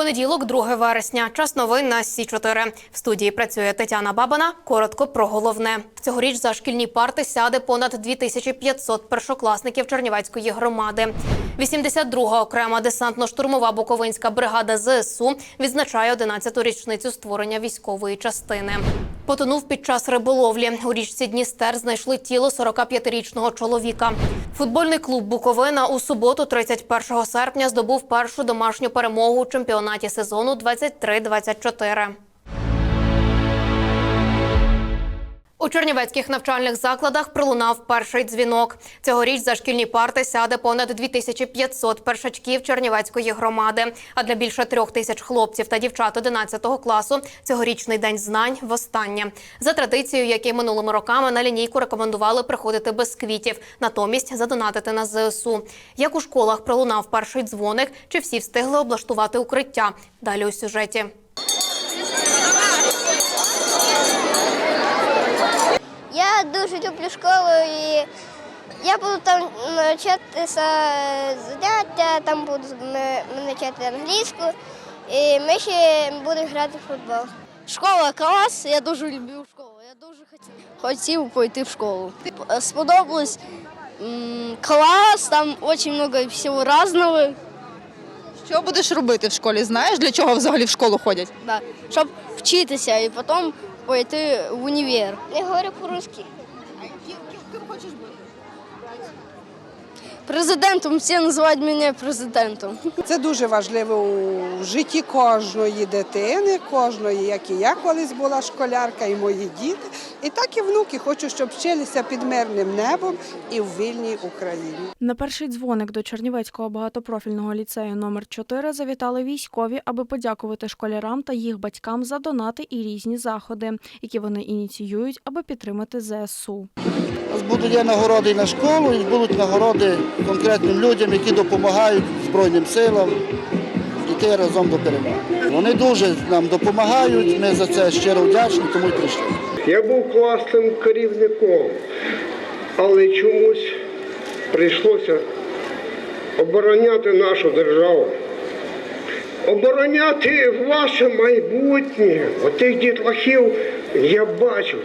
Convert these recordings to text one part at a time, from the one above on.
Понеділок, 2 вересня. Час новин на Сі 4 В студії працює Тетяна Бабана. Коротко про головне. Цьогоріч за шкільні парти сяде понад 2500 першокласників Чернівецької громади. 82-га окрема десантно-штурмова буковинська бригада ЗСУ відзначає 11-ту річницю створення військової частини. Потонув під час риболовлі. У річці Дністер знайшли тіло 45-річного чоловіка. Футбольний клуб Буковина у суботу, 31 серпня, здобув першу домашню перемогу у чемпіонаті сезону 23-24. У чернівецьких навчальних закладах пролунав перший дзвінок. Цьогоріч за шкільні парти сяде понад 2500 першачків Чернівецької громади. А для більше трьох тисяч хлопців та дівчат 11 класу цьогорічний день знань востаннє. За традицією, як і минулими роками, на лінійку рекомендували приходити без квітів, натомість задонатити на ЗСУ. Як у школах пролунав перший дзвоник, чи всі встигли облаштувати укриття? Далі у сюжеті. Я дуже люблю школу і я буду там навчатися заняття, там буду ми- ми навчати англійську, і ми ще будемо грати в футбол. Школа клас, я дуже люблю школу. Я дуже хотів, хотів пойти в школу. Е, Сподобалось клас, там дуже багато всього різного, Що будеш робити в школі? Знаєш, для чого взагалі в школу ходять? да, щоб вчитися і потім пойти в універ. Я говорю по-русски. Президентом всі називають мене президентом. Це дуже важливо у житті кожної дитини, кожної, як і я колись була школярка, і мої діти. І так і внуки хочу, щоб вчилися під мирним небом і в вільній Україні. На перший дзвоник до Чернівецького багатопрофільного ліцею номер 4 завітали військові, аби подякувати школярам та їх батькам за донати і різні заходи, які вони ініціюють, аби підтримати ЗСУ. У нас будуть є нагороди на школу, і будуть нагороди конкретним людям, які допомагають Збройним силам йти разом до перемоги. Вони дуже нам допомагають, ми за це щиро вдячні, тому й прийшли. Я був класним керівником, але чомусь прийшлося обороняти нашу державу, обороняти ваше майбутнє. Отих дітлахів я бачив.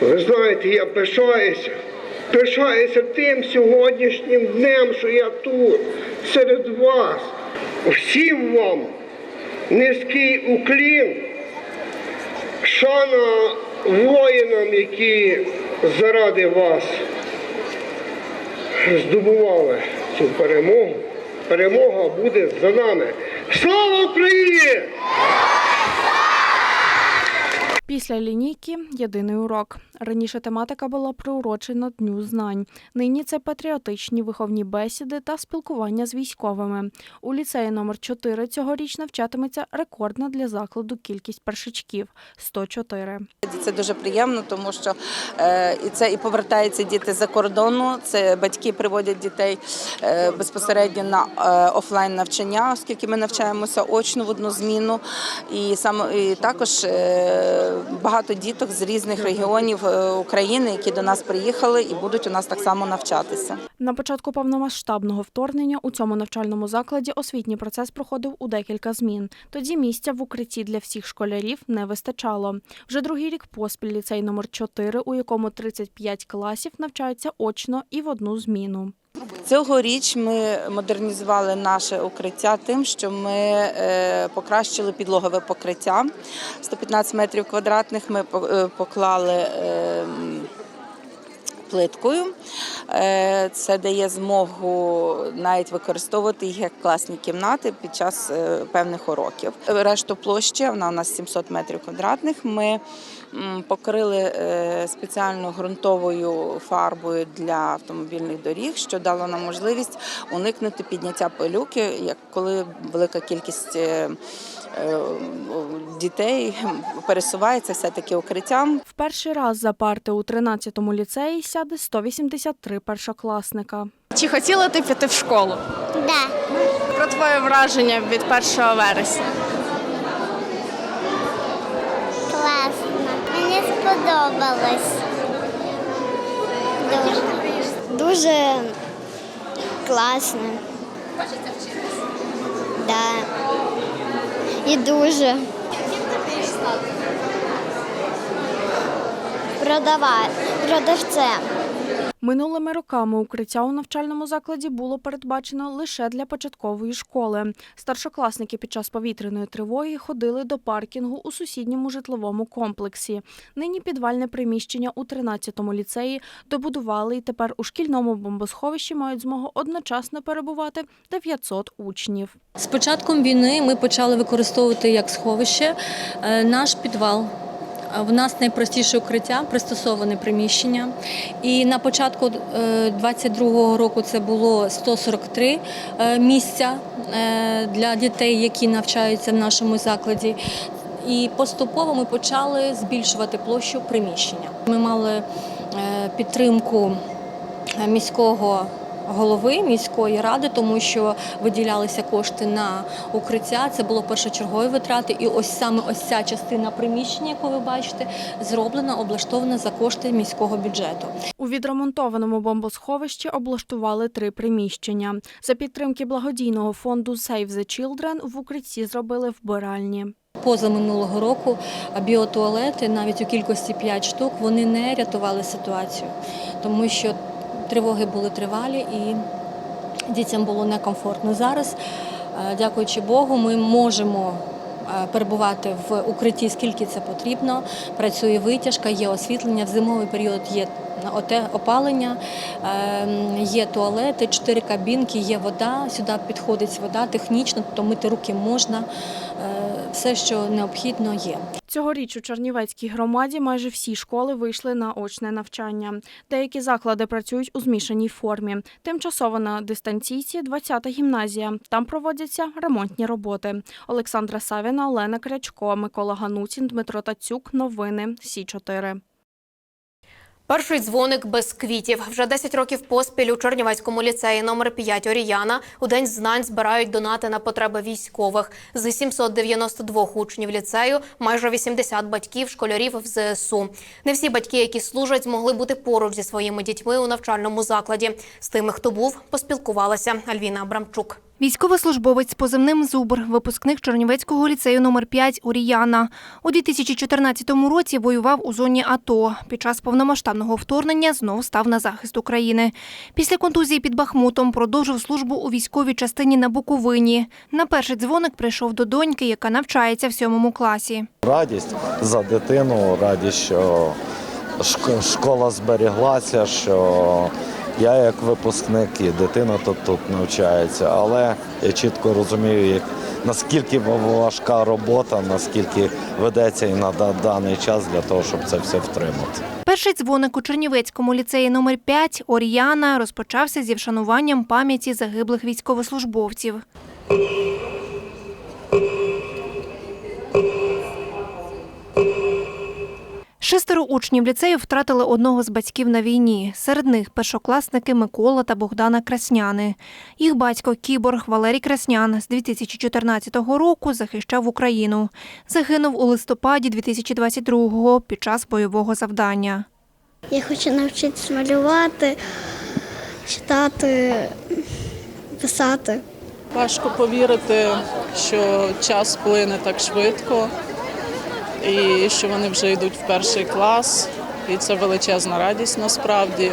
Ви знаєте, я пишаюся, пишаюся тим сьогоднішнім днем, що я тут, серед вас. Всім вам низький уклін, шана воїнам, які заради вас здобували цю перемогу. Перемога буде за нами. Слава Україні! Після лінійки єдиний урок. Раніше тематика була приурочена Дню знань. Нині це патріотичні виховні бесіди та спілкування з військовими. У ліцеї номер 4 цьогоріч навчатиметься рекордна для закладу кількість першачків 104. Це дуже приємно, тому що е, і це і повертаються діти за кордону. Це батьки приводять дітей е, безпосередньо на е, офлайн навчання, оскільки ми навчаємося очно в одну зміну. І саме і також багато діток з різних регіонів е, України, які до нас приїхали і будуть у нас так само навчатися. На початку повномасштабного вторгнення у цьому навчальному закладі освітній процес проходив у декілька змін. Тоді місця в укритті для всіх школярів не вистачало. Вже другий рік поспіль ліцей номер 4, у якому 35 класів навчаються очно і в одну зміну. Цьогоріч ми модернізували наше укриття тим, що ми е, покращили підлогове покриття. 115 метрів квадратних ми е, поклали е, плиткою. Е, Це дає змогу навіть використовувати їх як класні кімнати під час певних уроків. Решту площі, вона у нас 700 метрів квадратних. Ми покрили е, спеціальною ґрунтовою фарбою для автомобільних доріг, що дало нам можливість уникнути підняття пилюки, як коли велика кількість е, е, дітей пересувається все-таки укриттям. В перший раз за парти у 13-му ліцеї сяде 183 першокласника. Чи хотіла ти піти в школу? Да. Про твоє враження від 1 вересня? Класно. Мені сподобалось. Дуже. Дуже класно. Хочеться вчитися? Так. І дуже. Продавати. Продавцем. Минулими роками укриття у навчальному закладі було передбачено лише для початкової школи. Старшокласники під час повітряної тривоги ходили до паркінгу у сусідньому житловому комплексі. Нині підвальне приміщення у 13-му ліцеї добудували і тепер у шкільному бомбосховищі мають змогу одночасно перебувати 900 учнів. З початком війни ми почали використовувати як сховище е, наш підвал. Е, В нас найпростіше укриття, пристосоване приміщення. І на початку 22-го року це було 143 е, місця е, для дітей, які навчаються в нашому закладі. І поступово ми почали збільшувати площу приміщення. Ми мали е, підтримку е, міського голови міської ради, тому що виділялися кошти на укриття. Це було першочергові витрати. І ось саме ось ця частина приміщення, яку ви бачите, зроблена, облаштована за кошти міського бюджету. У відремонтованому бомбосховищі облаштували три приміщення. За підтримки благодійного фонду Save the Children в укритті зробили вбиральні. Поза минулого року біотуалети, навіть у кількості 5 штук, вони не рятували ситуацію, тому що тривоги були тривалі і дітям було некомфортно. Зараз, е, дякуючи Богу, ми можемо е, перебувати в укритті, скільки це потрібно. Працює витяжка, є освітлення. В зимовий період є опалення, е, є туалети, чотири кабінки, є вода. Сюди підходить вода технічно, тобто мити руки можна. Е, Все, що необхідно, є. Цьогоріч у Чернівецькій громаді майже всі школи вийшли на очне навчання. Деякі заклади працюють у змішаній формі. Тимчасово на дистанційці 20-та гімназія. Там проводяться ремонтні роботи. Олександра Савіна, Олена Крячко, Микола Гануцін, Дмитро Тацюк. Новини Сі 4 Перший дзвоник без квітів. Вже 10 років поспіль у Чернівецькому ліцеї номер 5 Оріяна у День знань збирають донати на потреби військових. З 792 учнів ліцею майже 80 батьків школярів в ЗСУ. Не всі батьки, які служать, змогли бути поруч зі своїми дітьми у навчальному закладі. З тими, хто був, поспілкувалася Альвіна Абрамчук. Військовослужбовець з позивним Зубр, випускник Чернівецького ліцею номер 5 Уріяна. У 2014 році воював у зоні АТО. Під час повномасштабного вторгнення знов став на захист України. Після контузії під Бахмутом продовжив службу у військовій частині на Буковині. На перший дзвоник прийшов до доньки, яка навчається в сьомому класі. Радість за дитину, радість, що шк- школа зберіглася, що я як випускник і дитина тут, тут навчається. Але я чітко розумію, як, наскільки важка робота, наскільки ведеться і на даний час для того, щоб це все втримати. Перший дзвоник у Чернівецькому ліцеї номер 5 Оріяна розпочався зі вшануванням пам'яті загиблих військовослужбовців. Шестеро учнів ліцею втратили одного з батьків на війні. Серед них першокласники Микола та Богдана Красняни. Їх батько кіборг Валерій Краснян з 2014 року захищав Україну. Загинув у листопаді 2022-го під час бойового завдання. Я хочу навчитися малювати, читати, писати. Важко повірити, що час плине так швидко, і що вони вже йдуть в перший клас. І це величезна радість насправді.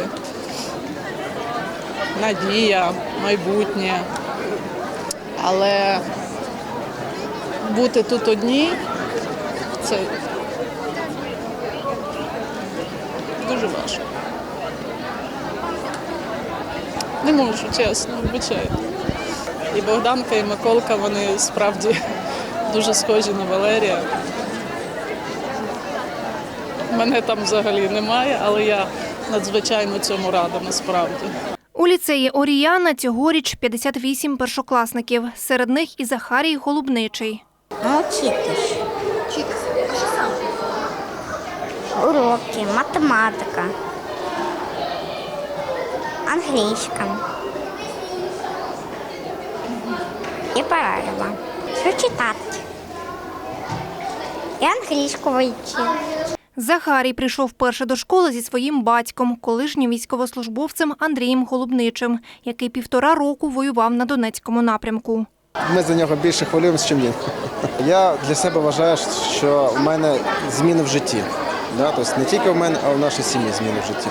Надія, майбутнє. Але бути тут одні це дуже важко. Не можу, чесно, вибачайте. І Богданка, і Миколка, вони справді дуже схожі на Валерія. Мене там взагалі немає, але я надзвичайно цьому рада насправді. У ліцеї Оріяна цьогоріч 58 першокласників. Серед них і Захарій Голубничий. Вчитись. Уроки, математика, англійська. І правила. Що читати. І англійську вивчив. Захарій прийшов вперше до школи зі своїм батьком, колишнім військовослужбовцем Андрієм Голубничим, який півтора року воював на Донецькому напрямку. Ми за нього більше хвилюємося, ніж він. Я для себе вважаю, що в мене зміни в житті. Тобто не тільки в мене, а в нашій сім'ї зміни в житті.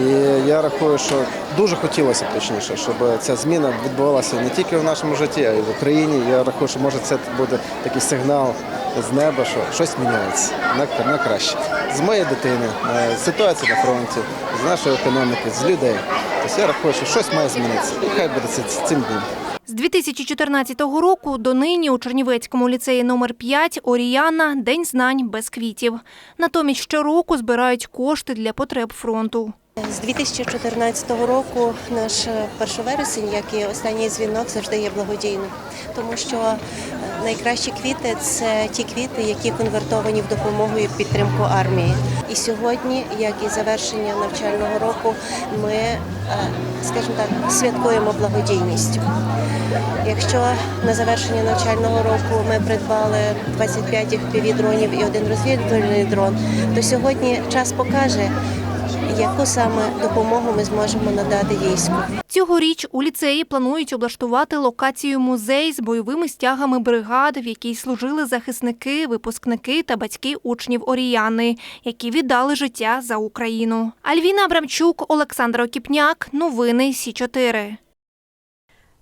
І я рахую, що дуже хотілося б точніше, щоб ця зміна відбувалася не тільки в нашому житті, а й в Україні. Я рахую, що може це буде такий сигнал з неба, що щось міняється на, на краще. З моєї дитини, е, з ситуації на фронті, з нашої економіки, з людей. Тобто я рахую, що щось має змінитися. І хай буде цим днем. З 2014 року до нині у Чернівецькому ліцеї номер 5 Оріяна День знань без квітів. Натомість щороку збирають кошти для потреб фронту. З 2014 року наш е, 1 вересень, як і останній дзвінок, завжди є благодійним, тому що е, найкращі квіти це ті квіти, які конвертовані в допомогу і підтримку армії. І сьогодні, як і завершення навчального року, ми, е, скажімо так, святкуємо благодійністю. Якщо на завершення навчального року ми придбали 25 FPV-дронів і один розвідувальний дрон, то сьогодні час покаже, яку саме допомогу ми зможемо надати війську. Цьогоріч у ліцеї планують облаштувати локацію музей з бойовими стягами бригад, в якій служили захисники, випускники та батьки учнів Оріяни, які віддали життя за Україну. Альвіна Абрамчук, Олександр Окіпняк. Новини Сі 4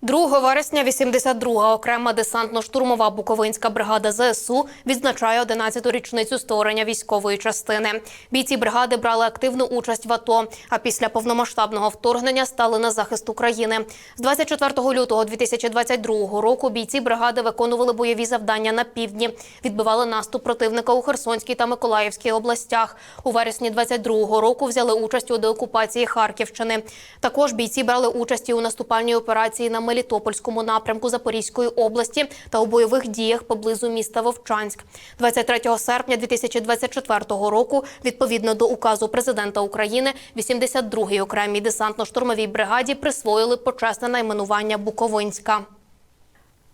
2 вересня 82-га окрема десантно-штурмова Буковинська бригада ЗСУ відзначає 11-ту річницю створення військової частини. Бійці бригади брали активну участь в АТО, а після повномасштабного вторгнення стали на захист України. З 24 лютого 2022 року бійці бригади виконували бойові завдання на півдні, відбивали наступ противника у Херсонській та Миколаївській областях. У вересні 22 року взяли участь у деокупації Харківщини. Також бійці брали участь і у наступальній операції на Мелітопольському напрямку Запорізької області та у бойових діях поблизу міста Вовчанськ. 23 серпня 2024 року, відповідно до указу президента України, 82-й окремій десантно-штурмовій бригаді присвоїли почесне найменування Буковинська.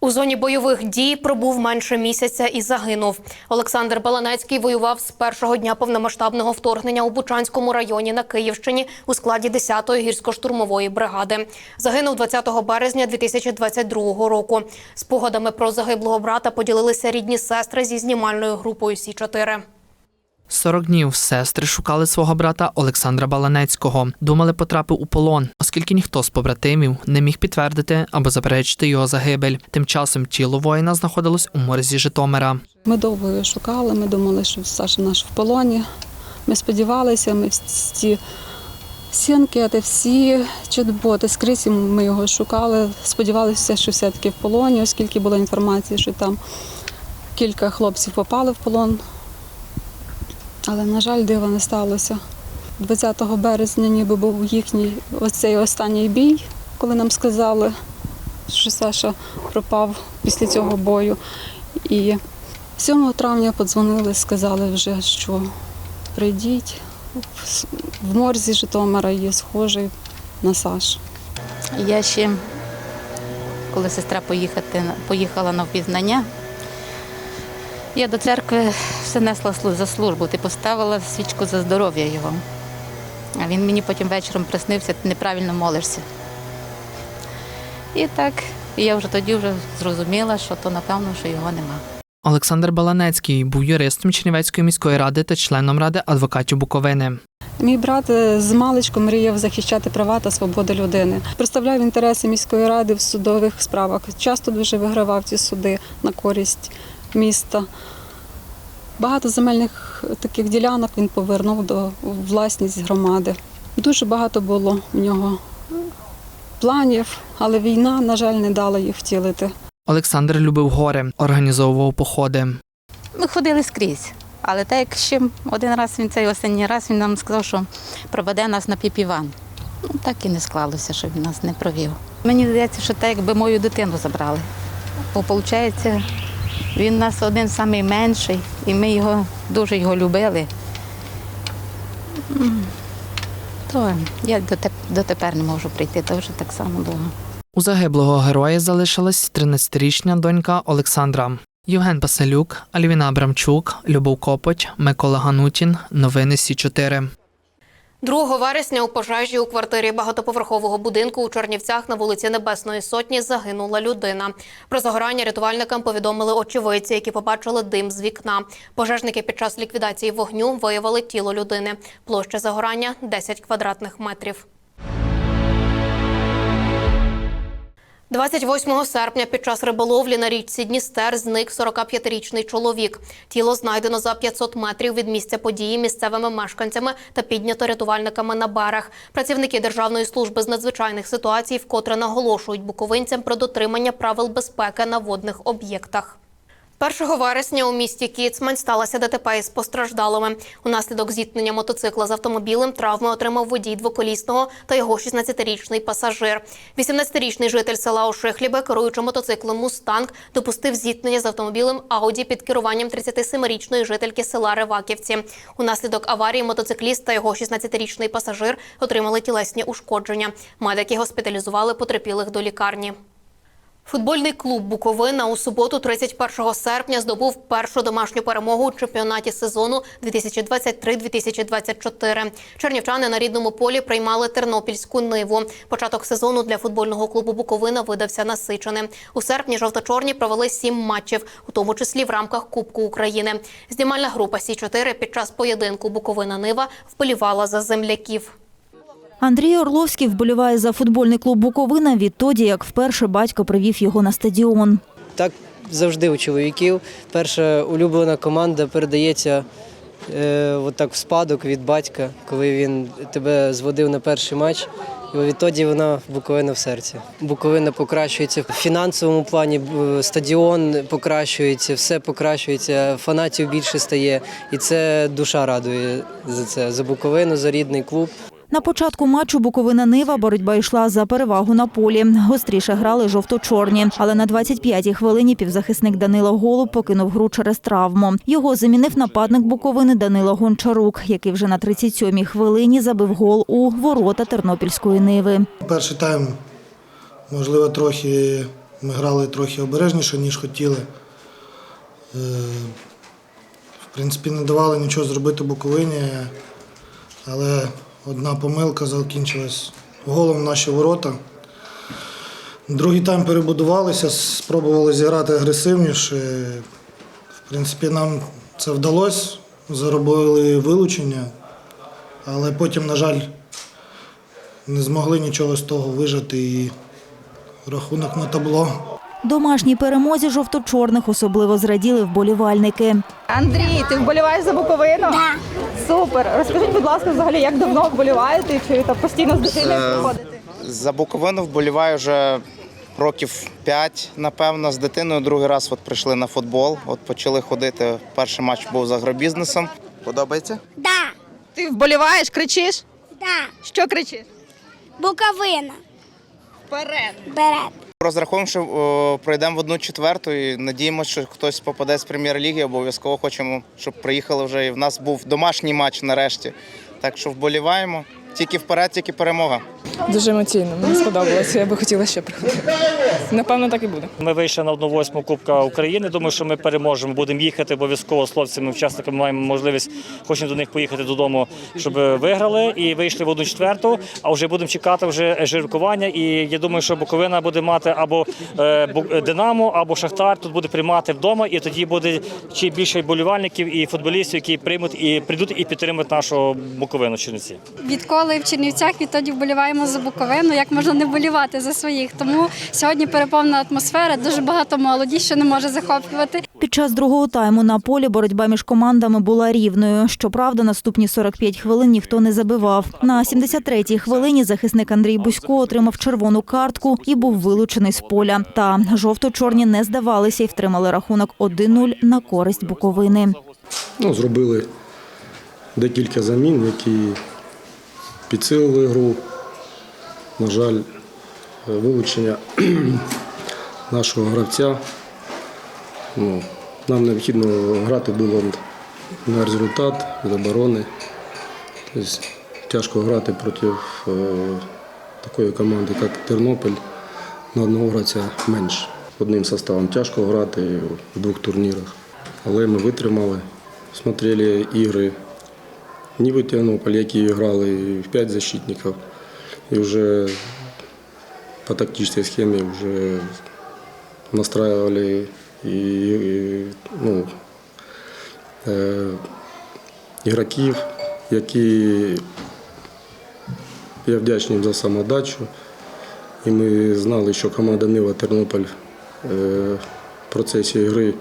У зоні бойових дій пробув менше місяця і загинув. Олександр Баланецький воював з першого дня повномасштабного вторгнення у Бучанському районі на Київщині у складі 10-ї гірсько-штурмової бригади. Загинув 20 березня 2022 року. Спогадами про загиблого брата поділилися рідні сестри зі знімальною групою Сі 4 40 днів сестри шукали свого брата Олександра Баланецького. Думали, потрапив у полон, оскільки ніхто з побратимів не міг підтвердити або заперечити його загибель. Тим часом тіло воїна знаходилось у морзі Житомира. Ми довго його шукали, ми думали, що Саша наш в полоні. Ми сподівалися, ми всі а всі чудботи скрізь ми його шукали. Сподівалися, що все-таки в полоні, оскільки була інформація, що там кілька хлопців попали в полон. Але, на жаль, дива не сталося. 20 березня ніби був їхній оцей останній бій, коли нам сказали, що Саша пропав після цього бою. І 7 травня подзвонили, сказали вже, що прийдіть. В морзі Житомира є схожий на Сашу. Я ще, коли сестра поїхати, поїхала на впізнання, я до церкви все несла за службу, ти поставила свічку за здоров'я його. А він мені потім вечором приснився, ти неправильно молишся. І так, і я вже тоді вже зрозуміла, що то напевно, що його нема. Олександр Баланецький був юристом Чернівецької міської ради та членом ради адвокатів Буковини. Мій брат е, з маличку мріяв захищати права та свободи людини. Представляв інтереси міської ради в судових справах. Часто дуже вигравав ці суди на користь міста. Багато земельних таких ділянок він повернув до власність громади. Дуже багато було в нього планів, але війна, на жаль, не дала їх втілити. Олександр любив гори, організовував походи. Ми ходили скрізь. Але так як ще один раз він цей останній раз він нам сказав, що проведе нас на піпіван. Ну так і не склалося, що він нас не провів. Мені здається, що так якби мою дитину забрали. Бо виходить, він у нас один самий менший, і ми його дуже його любили. То я дотепер не можу прийти, то вже так само довго. У загиблого героя залишилась 13-річна донька Олександра. Євген Басилюк, Альвіна Абрамчук, Любов Копоть, Микола Ганутін. Новини Сі 4 2 вересня у пожежі у квартирі багатоповерхового будинку у Чернівцях на вулиці Небесної Сотні загинула людина. Про загорання рятувальникам повідомили очевидці, які побачили дим з вікна. Пожежники під час ліквідації вогню виявили тіло людини. Площа загорання 10 квадратних метрів. 28 серпня під час риболовлі на річці Дністер зник 45-річний чоловік. Тіло знайдено за 500 метрів від місця події місцевими мешканцями та піднято рятувальниками на берег. Працівники Державної служби з надзвичайних ситуацій вкотре наголошують буковинцям про дотримання правил безпеки на водних об'єктах. 1 вересня у місті Кіцмань сталося ДТП із постраждалими. Унаслідок зіткнення мотоцикла з автомобілем травми отримав водій двоколісного та його 16-річний пасажир. 18-річний житель села Ошихлібе, керуючи мотоциклом «Мустанг», допустив зіткнення з автомобілем Ауді під керуванням 37-річної жительки села Реваківці. Унаслідок аварії мотоцикліст та його 16-річний пасажир отримали тілесні ушкодження. Медики госпіталізували потерпілих до лікарні. Футбольний клуб Буковина у суботу, 31 серпня, здобув першу домашню перемогу у чемпіонаті сезону 2023-2024. Чернівчани на рідному полі приймали тернопільську ниву. Початок сезону для футбольного клубу Буковина видався насиченим. У серпні жовто-чорні провели сім матчів, у тому числі в рамках Кубку України. Знімальна група Сі 4 під час поєдинку Буковина Нива вболівала за земляків. Андрій Орловський вболіває за футбольний клуб Буковина відтоді, як вперше батько привів його на стадіон. Так завжди у чоловіків. Перша улюблена команда передається е, отак в спадок від батька, коли він тебе зводив на перший матч. І відтоді вона Буковина в серці. Буковина покращується в фінансовому плані, стадіон покращується, все покращується, фанатів більше стає. І це душа радує за це, за Буковину, за рідний клуб. На початку матчу Буковина Нива боротьба йшла за перевагу на полі. Гостріше грали жовто-чорні. Але на 25-й хвилині півзахисник Данила Голуб покинув гру через травму. Його замінив нападник Буковини Данила Гончарук, який вже на 37-й хвилині забив гол у ворота Тернопільської Ниви. Перший тайм, можливо, трохи ми грали трохи обережніше, ніж хотіли. Е, В принципі, не давали нічого зробити Буковині, але одна помилка закінчилась голом в наші ворота. Другий тайм перебудувалися, спробували зіграти агресивніше. В принципі, нам це вдалося, заробили вилучення, але потім, на жаль, не змогли нічого з того вижити і рахунок на табло. Домашній перемозі жовто-чорних особливо зраділи вболівальники. Андрій, ти вболіваєш за Буковину? Так. Супер. Розкажіть, будь ласка, взагалі, як давно вболіваєте чи там постійно з дитиною Е, приходите? За Буковину вболіваю вже років 5, напевно. З дитиною другий раз от прийшли на футбол. От почали ходити. Перший матч був з агробізнесом. Подобається? Да. Ти вболіваєш, кричиш? Да. Що кричиш? Буковина. Вперед. Вперед. Розраховуємо, що пройдемо в одну четверту і надіємося, що хтось попаде з прем'єр-ліги. Обов'язково хочемо, щоб приїхали вже. І в нас був домашній матч нарешті. Так що вболіваємо. Тільки вперед, тільки перемога. Дуже емоційно, мені сподобалося. Я би хотіла ще приходити. Напевно, так і буде. Ми вийшли на 1-8 Кубка України. Думаю, що ми переможемо. Будемо їхати обов'язково з хлопцями, учасниками маємо можливість, хочемо до них поїхати додому, щоб виграли. І вийшли в одну четверту. А вже будемо чекати вже жеребкування. І я думаю, що Буковина буде мати або е, Динамо, або Шахтар. Тут буде приймати вдома, і тоді буде чи більше болівальників і футболістів, які приймуть і прийдуть і підтримують нашу Буковину Чернівці. Відколи в Чернівцях, відтоді вболіваємо за Буковину. Як можна не вболівати за своїх? Тому сьогодні переповнена атмосфера, дуже багато молоді, що не може захоплювати. Під час другого тайму на полі боротьба між командами була рівною. Щоправда, наступні 45 хвилин ніхто не забивав. На 73-й хвилині захисник Андрій Бусько отримав червону картку і був вилучений з поля. Та жовто-чорні не здавалися і втримали рахунок 1-0 на користь Буковини. Ну, зробили декілька замін, які підсилили гру. На жаль, вилучення нашого гравця. Ну, нам необхідно грати було на результат з оборони. Тобто, тяжко грати проти е, такої команди, як Тернопіль, на одного гравця менше. одним составом тяжко грати в двох турнірах. Але ми витримали, смотрели ігри Ніви Тернополь, які грали в п'ять защитників. І вже по тактичній схемі вже настраивали і, і, ну, е, ігроків, які я вдячний за самодачу. І ми знали, що команда Нива Тернополь е, в процесі гри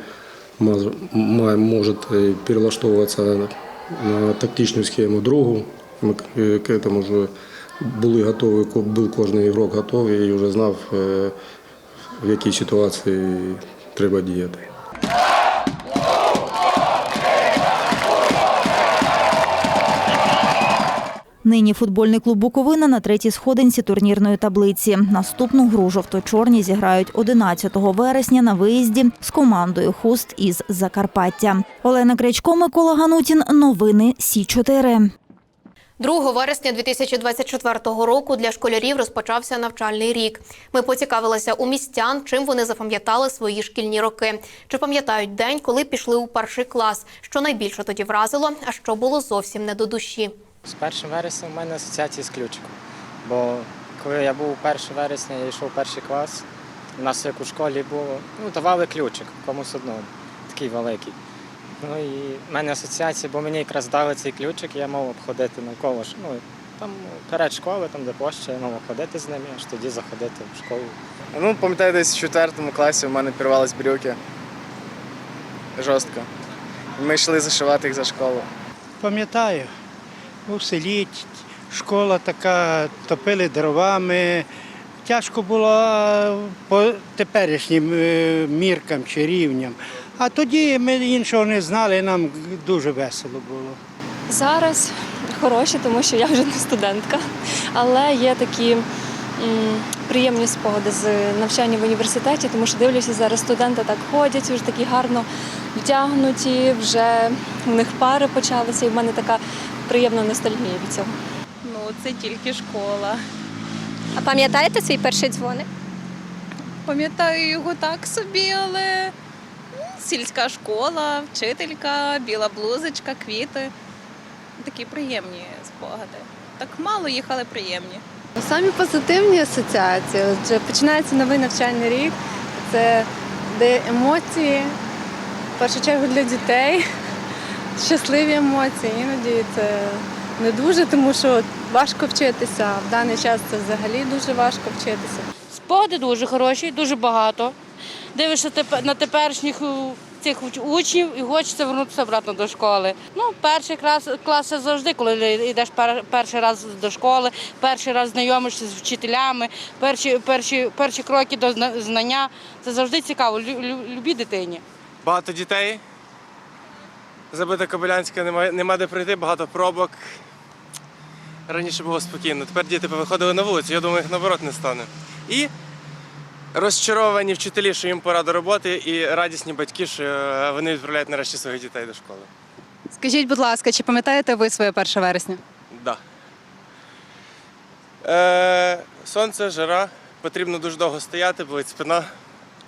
може перелаштовуватися на, тактичну схему другу. Ми к е, этому вже були готові, був кожен ігрок готовий і вже знав, е, в якій ситуації треба діяти. Нині футбольний клуб Буковина на третій сходинці турнірної таблиці. Наступну гру жовто-чорні зіграють 11 вересня на виїзді з командою Хуст із Закарпаття. Олена Крячко, Микола Ганутін. Новини Сі 4 2 вересня 2024 року для школярів розпочався навчальний рік. Ми поцікавилися у містян, чим вони запам'ятали свої шкільні роки. Чи пам'ятають день, коли пішли у перший клас, що найбільше тоді вразило, а що було зовсім не до душі. З 1 вересня в мене асоціації з ключиком. Бо коли я був 1 вересня, я йшов в перший клас, у нас як у школі було, ну, давали ключик комусь одному, такий великий. Ну і в мене асоціації, бо мені якраз дали цей ключик, і я мав обходити навколо ну, там перед школою, там де площа, я мав обходити з ними, аж тоді заходити в школу. Ну, пам'ятаю, десь в четвертому класі у мене пірвались брюки. Жорстко. Ми йшли зашивати їх за школу. Пам'ятаю, у селі школа така, топили дровами. Тяжко було по теперішнім е, міркам чи рівням. А тоді ми іншого не знали, нам дуже весело було. Зараз хороші, тому що я вже не студентка, але є такі приємні спогади з навчання в університеті, тому що дивлюся, зараз студенти так ходять, вже такі гарно вдягнуті, вже у них пари почалися, і в мене така приємна ностальгія від цього. Ну, це тільки школа. А пам'ятаєте свій перший дзвоник? Пам'ятаю його так собі, але сільська школа, вчителька, біла блузочка, квіти. Такі приємні спогади. Так мало їх, але приємні. Самі позитивні асоціації. Отже, починається новий навчальний рік. Це де емоції, в першу чергу для дітей, щасливі емоції. Іноді це не дуже, тому що важко вчитися. а В даний час це взагалі дуже важко вчитися. Спогади дуже хороші, дуже багато. Дивишся на теперішніх цих учнів і хочеться вернутися обратно до школи. Ну, перший клас, клас це завжди, коли йдеш пер- перший раз до школи, перший раз знайомишся з вчителями, перші, перші, перші кроки до знання. Це завжди цікаво, лю- лю- дитині. Багато дітей. Забита Кобилянська, нема, нема де пройти, багато пробок. Раніше було спокійно. Тепер діти повиходили на вулицю, я думаю, їх наоборот не стане. І розчаровані вчителі, що їм пора до роботи, і радісні батьки, що е, вони відправляють нарешті своїх дітей до школи. Скажіть, будь ласка, чи пам'ятаєте ви своє 1 вересня? Да. Е, сонце, жара. Потрібно дуже довго стояти, болить спина.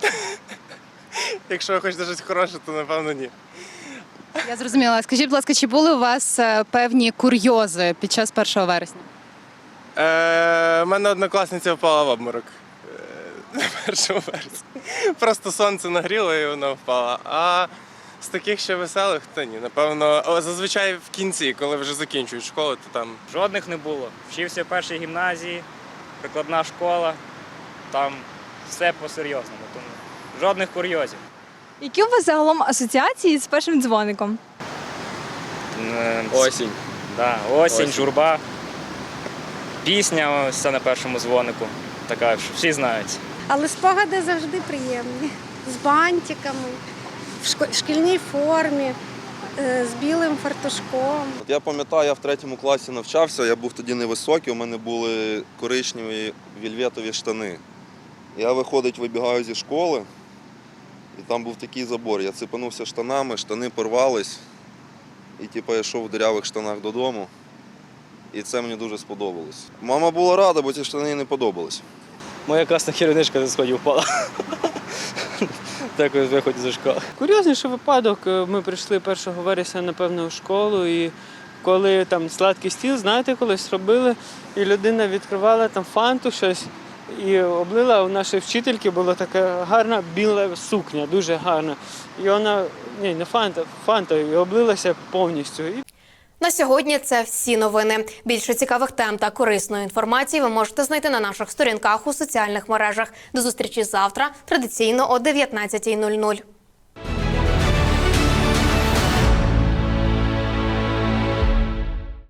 Якщо ви хочете щось хороше, то напевно ні. Я зрозуміла. Скажіть, будь ласка, чи були у вас е, певні курйози під час 1 вересня? Е, у мене однокласниця впала в обморок е, на першому вересня. Просто сонце нагріло і вона впала. А з таких ще веселих, то ні. Напевно, зазвичай в кінці, коли вже закінчують школу, то там Жодних не було. Вчився в першій гімназії, прикладна школа, там все по-серйозному. Тому жодних курйозів. Які у вас загалом асоціації з першим дзвоником? Осінь. Да, осінь, Осінь. журба. Пісня ось це на першому дзвонику. Така, що всі знають. Але спогади завжди приємні. З бантиками, в шко- шкільній формі, е, з білим фартушком. От я пам'ятаю, я в третьому класі навчався, я був тоді невисокий, у мене були коричневі вільветові штани. Я виходить, вибігаю зі школи, і там був такий забор. Я цепанувся штанами, штани порвались, і типу, я йшов в дирявих штанах додому. І це мені дуже сподобалось. Мама була рада, бо ці штани їй не подобались. Моя класна керівничка зі сходів впала. з виходу зі школи. Курйозніший випадок. е, Ми прийшли 1 вересня, напевно, в школу, і коли там сладкий стіл, знаєте, колись робили, і людина відкривала там фанту щось. І облила у нашої вчительки була така гарна біла сукня, дуже гарна. І вона, ні, не фанта, фанта, і облилася повністю. На сьогодні це всі новини. Більше цікавих тем та корисної інформації ви можете знайти на наших сторінках у соціальних мережах. До зустрічі завтра, традиційно о 19.00.